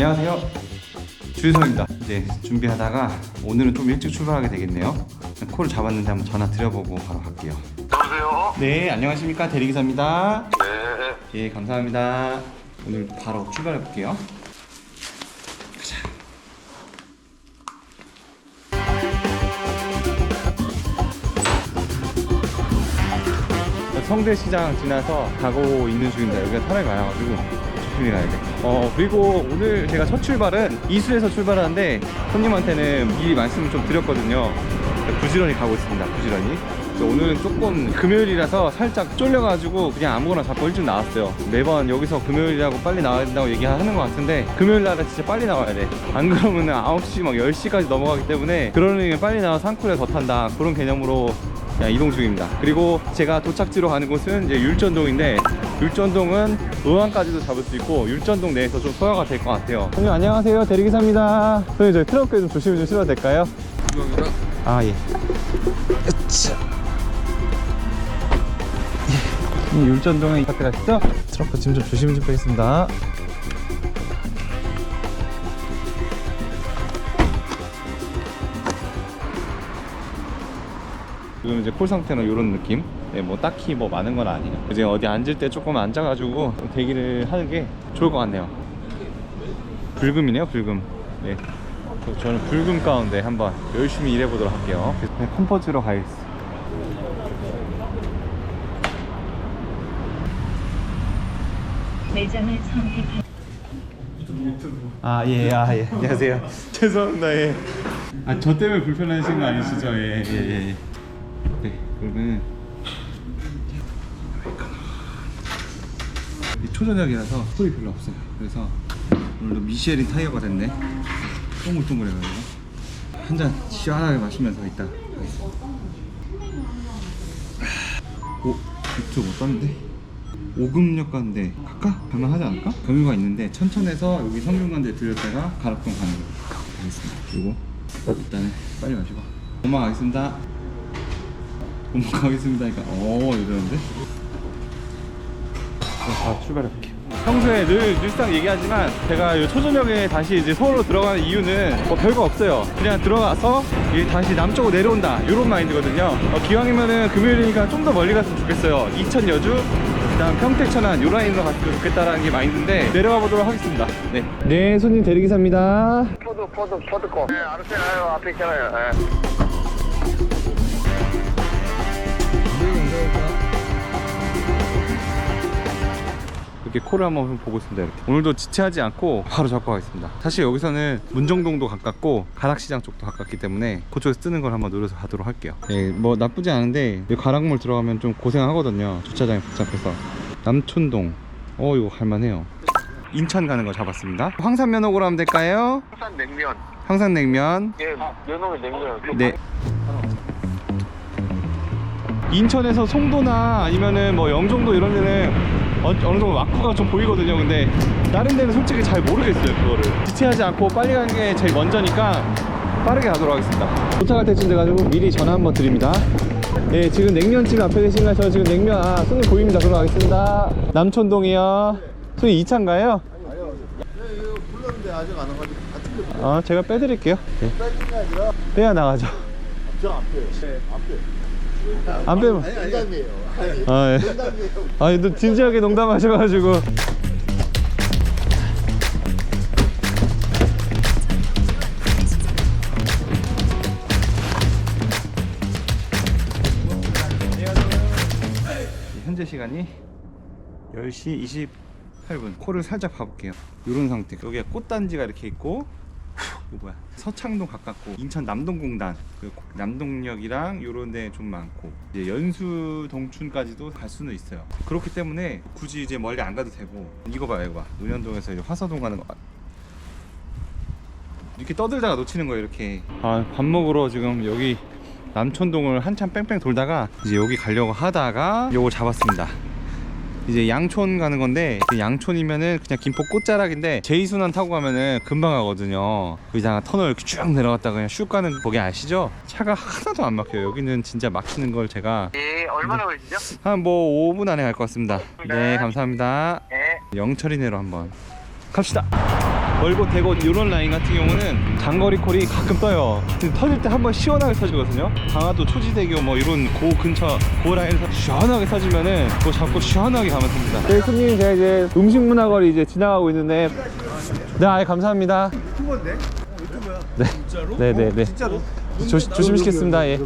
안녕하세요. 주유성입니다. 이제 준비하다가 오늘은 좀 일찍 출발하게 되겠네요. 콜을 잡았는데 한번 전화 드려보고 바로 갈게요. 여보세요? 네, 안녕하십니까 대리기사입니다. 네. 예, 감사합니다. 오늘 바로 출발해 볼게요. 가자. 성대시장 지나서 가고 있는 중입니다. 여기가 사람이 많아가지고 조심히 가야 돼. 어 그리고 오늘 제가 첫 출발은 이수에서 출발하는데 손님한테는 미리 말씀을 좀 드렸거든요. 부지런히 가고 있습니다. 부지런히. 오늘은 조금 금요일이라서 살짝 쫄려가지고 그냥 아무거나 잡고 일찍 나왔어요. 매번 여기서 금요일이라고 빨리 나와야 된다고 얘기하는 것 같은데 금요일 날은 진짜 빨리 나와야 돼. 안 그러면 9시 막 10시까지 넘어가기 때문에 그러려면 빨리 나와 산쿨에 더 탄다. 그런 개념으로 이동 중입니다. 그리고 제가 도착지로 가는 곳은 이제 율전동인데 율전동은 의왕까지도 잡을 수 있고 율전동 내에서 좀 소화가 될 것 같아요. 선생님 안녕하세요. 대리기사입니다. 선생님 저희 트렁크에 좀 조심히 좀 실어도 될까요? 아 예. 으쌰. 예. 이 율전동에 이파트 가시죠? 트렁크 짐 좀 조심히 좀 빼겠습니다. 지금 이제 콜 상태는 이런 느낌. 네, 뭐 딱히 뭐 많은 건 아니에요. 이제 어디 앉을 때 조금 앉아가지고 대기를 하는 게 좋을 것 같네요. 불금이네요, 불금. 네. 저- 저는 불금 가운데 한번 열심히 일해보도록 할게요. 그냥 컴포즈로 가겠습니다. 매장을 선택하 아, 예, 아, 예. 안녕하세요. 죄송합니다, 예. 아, 저 때문에 불편하신 거 아니시죠? 예, 예, 예. 네, 그러면. 이 초저녁이라서 소리 별로 없어요. 그래서 오늘도 미쉐린 타이어가 됐네. 동글동글해가지고. 한 잔 시원하게 마시면서 이따. 오, 못 봤는데? 오금역 가는데 갈까? 갈만하지 않을까? 경유가 있는데 천천에서 여기 성균관대 들렸다가 가락동 가는 거 가겠습니다. 요거 일단은 빨리 마시고 엄마 가겠습니다. 엄마 가겠습니다. 그러니까 어 이러는데 다 출발해볼게요. 평소에 늘 늘상 얘기하지만 제가 이 초저녁에 다시 이제 서울로 들어가는 이유는 뭐 별거 없어요. 그냥 들어가서 이제 다시 남쪽으로 내려온다 이런 마인드거든요. 어, 기왕이면은 금요일이니까 좀 더 멀리 갔으면 좋겠어요. 이천 여주 그다음 평택 천안 요 라인으로 갔으면 좋겠다라는 게 마인드인데 내려가 보도록 하겠습니다. 네. 네, 손님 대리기사입니다. 포드, 포드, 포드 거. 네, 알았어요. 앞에 있잖아요. 네. 이렇게 코를 한번 보고 있습니다. 이렇게. 오늘도 지체하지 않고 바로 잡고 가겠습니다. 사실 여기서는 문정동도 가깝고 가락시장 쪽도 가깝기 때문에 그쪽에서 뜨는 걸 한번 노려서 가도록 할게요. 예, 뭐 나쁘지 않은데 이 가락몰 들어가면 좀 고생하거든요. 주차장이 복잡해서. 남촌동. 어 이거 갈만해요. 인천 가는 거 잡았습니다. 황산 면옥으로 하면 될까요? 항상 냉면. 황산냉면. 예, 면허면 냉면. 네. 인천에서 송도나 아니면은 뭐 영종도 이런 데는 어, 어느 정도 마크가 좀 보이거든요. 근데 다른 데는 솔직히 잘 모르겠어요. 그거를 지체하지 않고 빨리 가는 게 제일 먼저니까 빠르게 가도록 하겠습니다. 도착할 때쯤 돼가지고 미리 전화 한번 드립니다. 네, 지금 냉면집 앞에 계신가요? 저 지금 냉면 아 손님 보입니다. 들어가겠습니다. 남촌동이요. 손님 2차인가요? 불렀는데 아직 안 와가지고 같은 거아 제가 빼드릴게요. 네. 빼는 게 아니라 빼야 나가죠. 저 앞에 앞에 안 빼면. 아니 농담이에요. 아니 아 예. 농담이에요. 아니 또 진지하게 농담하셔가지고. 현재 시간이 10시 28분. 코를 살짝 봐볼게요. 이런 상태. 여기에 꽃단지가 이렇게 있고 이거 뭐야. 서창동 가깝고 인천 남동공단 그 남동역이랑 요런 데 좀 많고 이제 연수 동춘까지도 갈 수는 있어요. 그렇기 때문에 굳이 이제 멀리 안 가도 되고 이거 봐요 이거 봐. 논현동에서 이제 화서동 가는 거 봐. 이렇게 떠들다가 놓치는 거예요 이렇게. 아 밥 먹으러 지금 여기 남촌동을 한참 뺑뺑 돌다가 이제 여기 가려고 하다가 요걸 잡았습니다 이제 양촌 가는 건데 그 양촌이면은 그냥 김포 꽃자락인데 제이순환 타고 가면은 금방 가거든요. 의자가 터널 이렇게 쭉 내려갔다 그냥 슉 가는 거기 아시죠? 차가 하나도 안 막혀요. 여기는 진짜 막히는 걸 제가 예, 얼마나 걸리시죠? 한 뭐 5분 안에 갈 것 같습니다. 네, 감사합니다. 네. 영철이네로 한번 갑시다. 멀고 대고 이런 라인 같은 경우는 장거리 콜이 가끔 떠요. 근데 터질 때 한번 시원하게 터지거든요. 강화도 초지대교 뭐 이런 고 근처 고 라인에서 시원하게 터지면은 그거 잡고 시원하게 가면 됩니다. 네, 손님 제가 이제 음식 문화거리 이제 지나가고 있는데 네, 아예 감사합니다. 유튜버인데? 어, 유튜버야. 네. 진짜로? 네, 네, 네. 진짜로? 조심 조심시겠습니다. 예.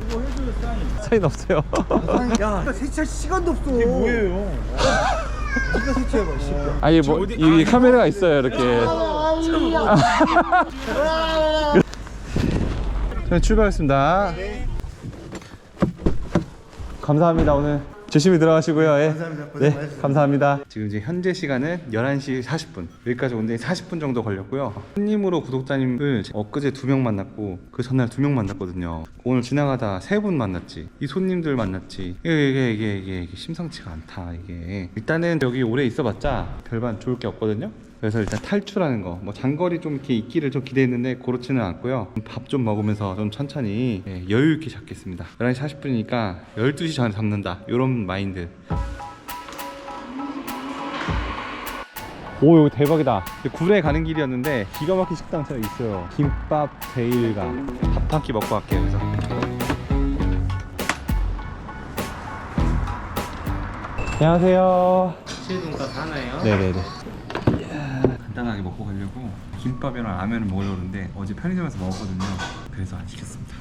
사인 없어요. 야, 세차할 시간도 없어. 이게 뭐예요? 네가 세차해봐, 씨. 아니 뭐이 카메라가 있어요 이렇게. 네, 출발하겠습니다. 감사합니다 오늘 조심히 들어가시고요. 예. 감사합니다. 고생 네, 많으셨습니다. 감사합니다. 지금 이제 현재 시간은 11시 40분. 여기까지 오는데 40분 정도 걸렸고요. 손님으로 구독자님을 엊그제 두 명 만났고 그 전날 두 명 만났거든요. 오늘 지나가다 세 분 만났지. 이 손님들 만났지. 이게 이게 이게 이게, 이게 심상치가 않다 이게. 일단은 여기 오래 있어봤자 별반 좋을 게 없거든요. 그래서 일단 탈출하는 거, 뭐 장거리 좀 이렇게 있기를 좀 기대했는데 그렇지는 않고요. 밥 좀 먹으면서 좀 천천히 예, 여유 있게 잡겠습니다. 11시 40분이니까 12시 전에 잡는다. 이런 마인드. 오 여기 대박이다 굴에 가는 길이었는데 기가 막힌 식당 제가 있어요 김밥 제일가 밥한 끼 먹고 갈게요 그래서 안녕하세요 치즈돈가스 하나요? 네네네 간단하게 먹고 가려고 김밥이랑 라면을 먹으려고 그러는데 어제 편의점에서 먹었거든요. 그래서 안 시켰습니다.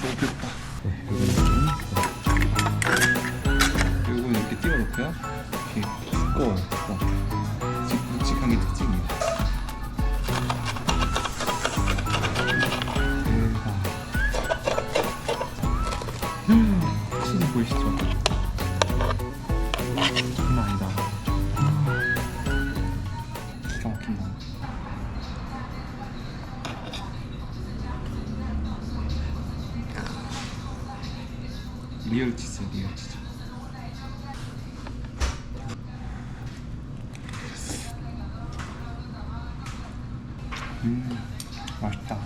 너무 배고파 네 요거는 요거는 이렇게 띄워 놓고요. 이렇게 두꺼워 두꺼워 묵직한 게 특징이에요. 치즈 보이시죠? 장난 아니다. 리얼 치즈, 리얼 치즈. 음, 맛있다.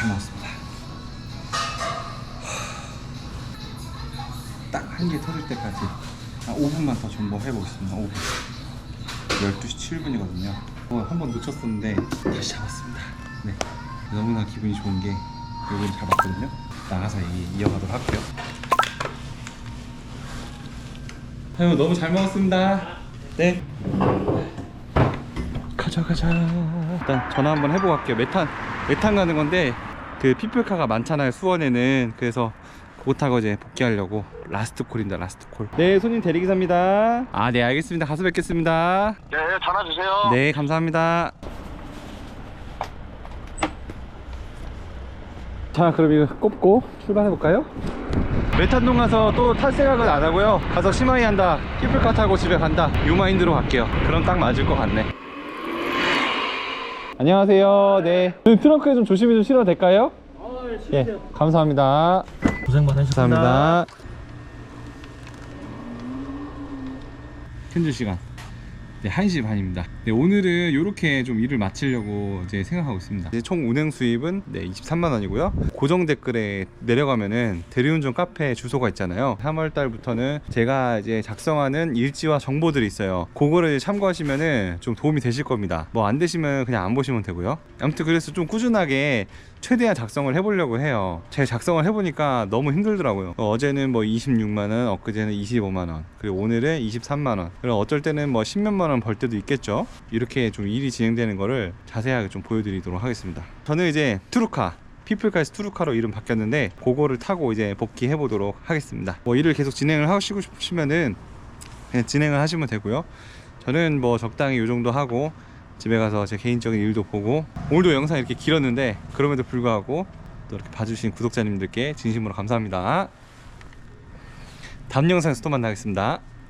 잘 먹었습니다. 딱 한 개 터질 때까지 한 5분만 더좀뭐 해보겠습니다. 5분. 12시 7분이거든요. 어, 한번 놓쳤었는데 다시 잡았습니다. 네. 너무나 기분이 좋은 게 여기를 잡았거든요. 나가서 이, 이어가도록 할게요. 아유 너무 잘 먹었습니다. 네. 가자 가자. 일단 전화 한번 해보고 갈게요. 메탄 메탄 가는 건데 그 피플카가 많잖아요 수원에는 그래서 그거 타고 이제 복귀하려고 라스트 콜입니다 라스트 콜. 네 손님 대리기사입니다. 아 네 알겠습니다. 가서 뵙겠습니다. 네, 전화 주세요. 네 감사합니다. 자 그럼 이거 꼽고 출발해 볼까요? 메탄동 가서 또 탈 생각은 안 하고요 가서 심하이 한다 피플카 타고 집에 간다 요 마인드로 갈게요 그럼 딱 맞을 것 같네 안녕하세요. 네. 트렁크에 좀 조심히 좀 실어도 될까요? 예 감사합니다. 고생 많으셨습니다. 감사합니다. 현재 시간 네 1시 반입니다 네, 오늘은 이렇게 좀 일을 마치려고 이제 생각하고 있습니다. 이제 총 운행 수입은 네, 23만 원이고요. 고정 댓글에 내려가면은 대리운전 카페 주소가 있잖아요. 3월 달부터는 제가 이제 작성하는 일지와 정보들이 있어요. 그거를 참고하시면은 좀 도움이 되실 겁니다. 뭐 안 되시면 그냥 안 보시면 되고요. 아무튼 그래서 좀 꾸준하게 최대한 작성을 해보려고 해요. 제가 작성을 해보니까 너무 힘들더라고요. 어, 어제는 뭐 26만 원, 엊그제는 25만 원, 그리고 오늘은 23만 원. 그리고 어쩔 때는 뭐 10몇만 원벌 때도 있겠죠. 이렇게 좀 일이 진행되는 거를 자세하게 좀 보여드리도록 하겠습니다. 저는 이제 투루카. 피플카에서 투루카로 이름 바뀌었는데 그거를 타고 이제 복귀해 보도록 하겠습니다. 뭐 일을 계속 진행을 하시고 싶으면은 그냥 진행을 하시면 되고요. 저는 뭐 적당히 이 정도 하고 집에 가서 제 개인적인 일도 보고 오늘도 영상 이렇게 길었는데 그럼에도 불구하고 또 이렇게 봐주신 구독자님들께 진심으로 감사합니다. 다음 영상에서 또 만나겠습니다.